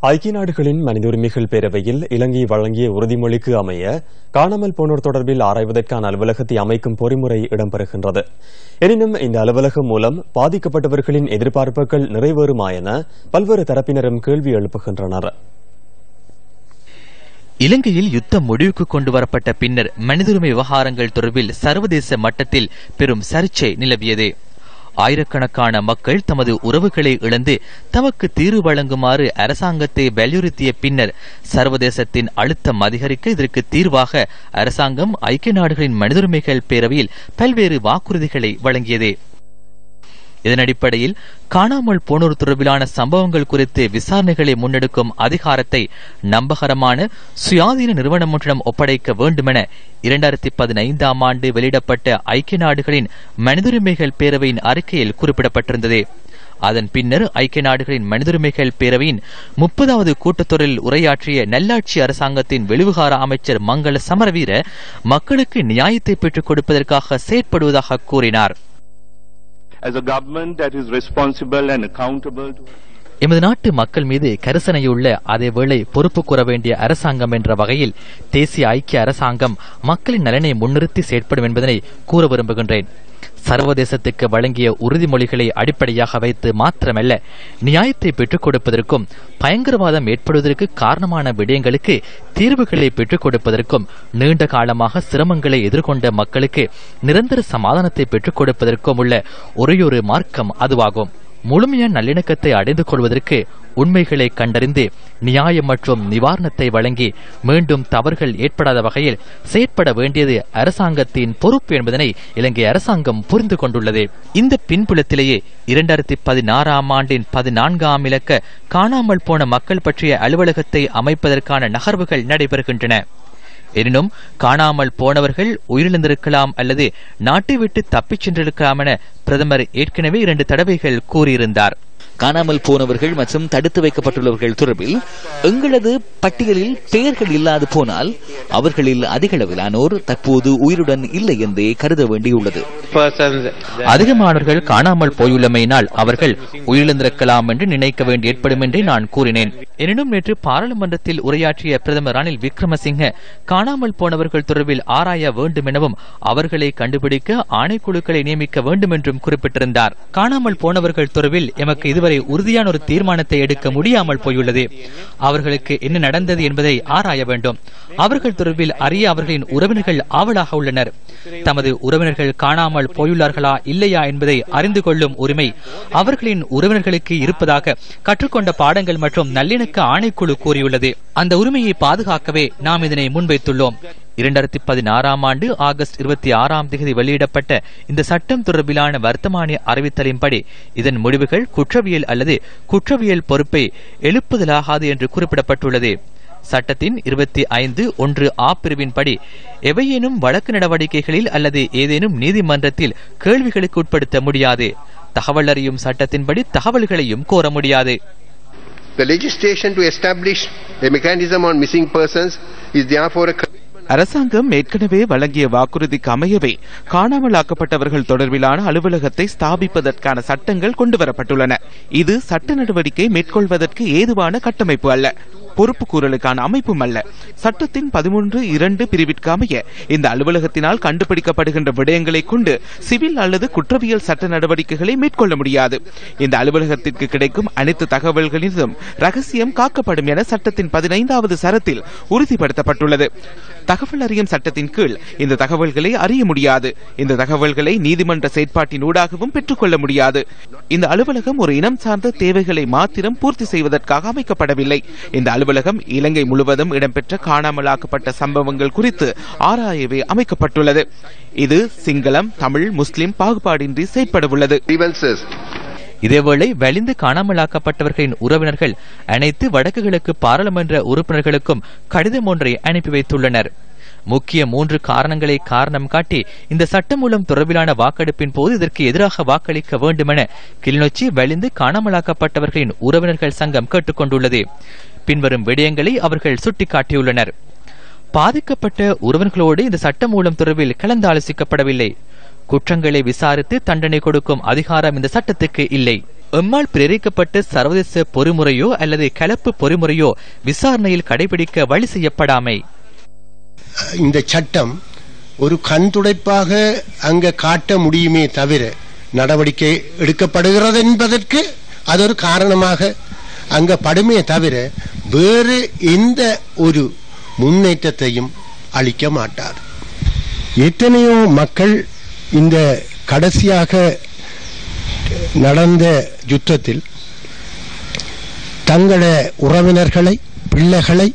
ஐக்கிய நாடுகளின் மனித உரிமைகள் பேரவையில் இலங்கை வழங்கிய உறுதிமொழிக்கு அமைய காணாமல் போனோர் தொடர்பில் ஆராய்வதற்கான அலுவலகத்தை அமைக்கும் பொறிமுறை இடம்பெறுகின்றது. எனினும் இந்த அலுவலகம் மூலம் பாதிக்கப்பட்டவர்களின் எதிர்பார்ப்புகள் நிறைவேறுமா என பல்வேறு தரப்பினரும் கேள்வி எழுப்புகின்றனர். இலங்கையில் யுத்தம் முடிவுக்கு கொண்டு வரப்பட்ட பின்னர் மனிதுரிமை விவகாரங்கள் தொடர்பில் சர்வதேச மட்டத்தில் பெரும் சர்ச்சை நிலவியது. ஆயிரக்கணக்கான மக்கள் தமது உறவுகளை இழந்து தமக்கு தீர்வு வழங்குமாறு அரசாங்கத்தை வலியுறுத்திய பின்னர் சர்வதேசத்தின் அழுத்தம் அதிகரிக்க இதற்கு தீர்வாக அரசாங்கம் ஐக்கிய நாடுகளின் மனிதுரிமைகள் பேரவையில் பல்வேறு வாக்குறுதிகளை வழங்கியது. இதன் அடிப்படையில் காணாமல் போனோர் தொடர்பிலான சம்பவங்கள் குறித்து விசாரணைகளை முன்னெடுக்கும் அதிகாரத்தை நம்பகரமான சுயாதீன நிறுவனம் ஒன்றிடம் ஒப்படைக்க வேண்டுமென இரண்டாயிரத்தி பதினைந்தாம் ஆண்டு வெளியிடப்பட்ட ஐக்கிய நாடுகளின் மனிதுரிமைகள் பேரவையின் அறிக்கையில் குறிப்பிடப்பட்டிருந்தது. அதன் பின்னர் ஐக்கிய நாடுகளின் மனிதுரிமைகள் பேரவையின் முப்பதாவது கூட்டத்தொடரில் உரையாற்றிய நல்லாட்சி அரசாங்கத்தின் வெளிவிகார அமைச்சர் மங்கள சமரவீர மக்களுக்கு நியாயத்தை பெற்றுக் கொடுப்பதற்காக செயற்படுவதாக கூறினார். As a government that is responsible and accountable to எமது நாட்டு மக்கள் மீது கரிசனையுள்ள அதேவேளை பொறுப்பு கூற வேண்டிய அரசாங்கம் என்ற வகையில் தேசிய ஐக்கிய அரசாங்கம் மக்களின் நலனை முன்னிறுத்தி செயற்படும் என்பதனை கூற விரும்புகின்றேன். சர்வதேசத்துக்கு வழங்கிய உறுதிமொழிகளை அடிப்படையாக வைத்து மாத்திரமல்ல நியாயத்தை பெற்றுக் கொடுப்பதற்கும் பயங்கரவாதம் ஏற்படுவதற்கு காரணமான விடயங்களுக்கு தீர்வுகளை பெற்றுக் கொடுப்பதற்கும் நீண்ட காலமாக சிரமங்களை எதிர்கொண்ட மக்களுக்கு நிரந்தர சமாதானத்தை பெற்றுக் கொடுப்பதற்கும் உள்ள ஒரேயொரு மார்க்கம் அதுவாகும். முழுமையான நல்லிணக்கத்தை அடைந்து கொள்வதற்கு உண்மைகளை கண்டறிந்து நியாயம் மற்றும் நிவாரணத்தை வழங்கி மீண்டும் தவறுகள் ஏற்படாத வகையில் செயற்பட வேண்டியது அரசாங்கத்தின் பொறுப்பு என்பதனை இலங்கை அரசாங்கம் புரிந்து கொண்டுள்ளது. இந்த பின்புலத்திலேயே இரண்டாயிரத்தி பதினாறாம் ஆண்டின் பதினான்காம் இலக்க காணாமல் போன மக்கள் பற்றிய அலுவலகத்தை அமைப்பதற்கான நகர்வுகள் நடைபெறுகின்றன. எனினும் காணாமல் போனவர்கள் உயிரிழந்திருக்கலாம் அல்லது நாட்டை விட்டு தப்பிச் சென்றிருக்கலாம் என பிரதமர் ஏற்கனவே இரண்டு தடவைகள் கூறியிருந்தார். காணாமல் போனவர்கள் மற்றும் தடுத்து வைக்கப்பட்டுள்ளவர்கள் தொடர்பில் எங்களது பட்டியலில் பெயர்கள் இல்லாது போனால் அவர்களில் அதிகளவிலானோர் தற்போது உயிருடன் இல்லை என்றே கருத வேண்டியுள்ளது. அதிகமானவர்கள் காணாமல் போயுள்ளமையினால் அவர்கள் உயிரிழந்திருக்கலாம் என்று நினைக்க வேண்டி ஏற்படும் என்றே நான் கூறினேன். எனினும் நேற்று பாராளுமன்றத்தில் உரையாற்றிய பிரதமர் ரணில் விக்ரமசிங்க காணாமல் போனவர்கள் தொடர்பில் ஆராய வேண்டும் எனவும் அவர்களை கண்டுபிடிக்க ஆணைக்குழுக்களை நியமிக்க வேண்டும் என்றும் குறிப்பிட்டிருந்தார். காணாமல் போனவர்கள் தொடர்பில் எமக்கு இதுவரை இதுவரை உறுதியான ஒரு தீர்மானத்தை எடுக்க முடியாமல் போயுள்ளது. அவர்களுக்கு என்ன நடந்தது என்பதை ஆராய வேண்டும். அவர்கள் தொடர்பில் அறிய அவர்களின் உறவினர்கள் ஆவலாக உள்ளனர். தமது உறவினர்கள் காணாமல் போயுள்ளார்களா இல்லையா என்பதை அறிந்து கொள்ளும் உரிமை அவர்களின் உறவினர்களுக்கு இருப்பதாக கற்றுக்கொண்ட பாடங்கள் மற்றும் நல்லிணக்க ஆணைக்குழு கூறியுள்ளது. அந்த உரிமையை பாதுகாக்கவே நாம் இதனை முன்வைத்துள்ளோம். இரண்டாயிரத்தி பதினாறாம் ஆண்டு ஆகஸ்ட் இருபத்தி ஆறாம் தேதி வெளியிடப்பட்ட இந்த சட்டம் தொடர்பிலான வர்த்தமானி அறிவித்தலின்படி இதன் முடிவுகள் குற்றவியல் அல்லது குற்றவியல் பொறுப்பை எழுப்புதலாகாது என்று குறிப்பிடப்பட்டுள்ளது. சட்டத்தின் இருபத்தி ஐந்து ஒன்று ஆ பிரிவின்படி எவையேனும் வழக்கு நடவடிக்கைகளில் அல்லது ஏதேனும் நீதிமன்றத்தில் கேள்விகளுக்கு உட்படுத்த முடியாது. தகவல் அறியும் சட்டத்தின்படி தகவல்களையும் கோர முடியாது. The legislation to establish a mechanism on missing persons is therefore a அரசாங்கம் ஏற்கனவே வழங்கிய வாக்குறுதிக்கு அமையவே காணாமலாக்கப்பட்டவர்கள் தொடர்பிலான அலுவலகத்தை ஸ்தாபிப்பதற்கான சட்டங்கள் கொண்டுவரப்பட்டுள்ளன. இது சட்ட நடவடிக்கை மேற்கொள்வதற்கு ஏதுவான கட்டமைப்பு அல்ல பொறுப்பு கூறலுக்கான அமைப்பும் அல்ல. சட்டத்தின் பதிமூன்று இரண்டு பிரிவிற்கு அமைய இந்த அலுவலகத்தினால் கண்டுபிடிக்கப்படுகின்ற விடயங்களை கொண்டு சிவில் அல்லது குற்றவியல் சட்ட நடவடிக்கைகளை மேற்கொள்ள முடியாது. இந்த அலுவலகத்திற்கு கிடைக்கும் அனைத்து தகவல்களிலும் ரகசியம் காக்கப்படும் என சட்டத்தின் பதினைந்தாவது சரத்தில் உறுதிப்படுத்தப்பட்டுள்ளது. தகவல் அறியும் சட்டத்தின் கீழ் இந்த தகவல்களை அறிய முடியாது. இந்த தகவல்களை நீதிமன்ற செயற்பாட்டின் ஊடாகவும் பெற்றுக்கொள்ள முடியாது. இந்த அலுவலகம் ஒரு இனம் சார்ந்த தேவைகளை மாத்திரம் பூர்த்தி செய்வதற்காக அமைக்கப்படவில்லை. இந்த அலுவலகம் இலங்கை முழுவதும் இடம்பெற்ற காணாமலாக்கப்பட்ட சம்பவங்கள் குறித்து ஆராயவே அமைக்கப்பட்டுள்ளது. இது சிங்களம் தமிழ் முஸ்லிம் பாகுபாடின்றி செயற்படவுள்ளது. இதேவேளை வலிந்து காணாமலாக்கப்பட்டவர்களின் உறவினர்கள் அனைத்து வடக்கு கிழக்கு பாராளுமன்ற உறுப்பினர்களுக்கும் கடிதம் ஒன்றை அனுப்பி வைத்துள்ளனர். முக்கிய மூன்று காரணங்களை காரணம் காட்டி இந்த சட்டம் மூலம் தொடர்பிலான வாக்கெடுப்பின் போது இதற்கு எதிராக வாக்களிக்க வேண்டுமென கிளிநொச்சி வலிந்து காணாமலாக்கப்பட்டவர்களின் உறவினர்கள் சங்கம் கேட்டுக்கொண்டுள்ளது. பின்வரும் விடயங்களை அவர்கள் சுட்டிக்காட்டியுள்ளனர். பாதிக்கப்பட்ட உறவினர்களோடு இந்த சட்டம் மூலம் தொடர்பில் கலந்தாலோசிக்கப்படவில்லை. குற்றங்களை விசாரித்து தண்டனை கொடுக்கும் அதிகாரம் இந்த சட்டத்துக்கு இல்லை. எம்மால் பிரேரிக்கப்பட்ட சர்வதேச பொறிமுறையோ அல்லது கலப்பு பொறிமுறையோ விசாரணையில் கடைபிடிக்க வழி செய்யப்படாமை. இந்த சட்டம் ஒரு கண் துடைப்பாக அங்க காட்ட முடியுமே தவிர நடவடிக்கை எடுக்கப்படுகிறது என்பதற்கு அது ஒரு காரணமாக அங்க படுமே தவிர வேறு எந்த ஒரு முன்னேற்றத்தையும் அளிக்க மாட்டார். எத்தனையோ மக்கள் இந்த கடைசியாக நடந்த யுத்தத்தில் தங்கள உறவினர்களை பிள்ளைகளை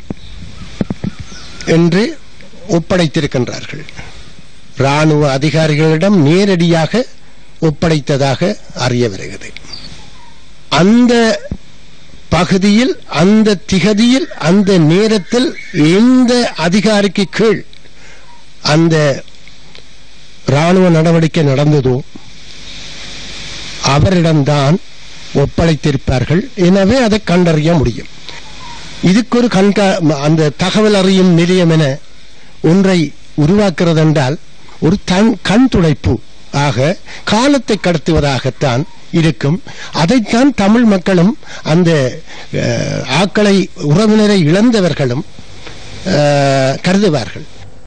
என்று ஒப்படைத்திருக்கின்றார்கள். ராணுவ அதிகாரிகளிடம் நேரடியாக ஒப்படைத்ததாக அறிய வருகிறது. அந்த பகுதியில் அந்த திகதியில் அந்த நேரத்தில் எந்த அதிகாரிக்கு கீழ் அந்த ராணுவ நடவடிக்கை நடந்ததோ அவரிடம்தான் ஒப்படைத்திருப்பார்கள். எனவே அதை கண்டறிய முடியும். இதுக்கு ஒரு கண்கா அந்த தகவல் அறியும் நிலையம் என ஒன்றை உருவாக்குறது என்றால் ஒரு தன் கண் துடைப்பு ஆக காலத்தை கடத்துவதாகத்தான் இருக்கும். அதைத்தான் தமிழ் மக்களும் அந்த ஆக்களை உறவினரை இழந்தவர்களும் கருதுவார்கள்.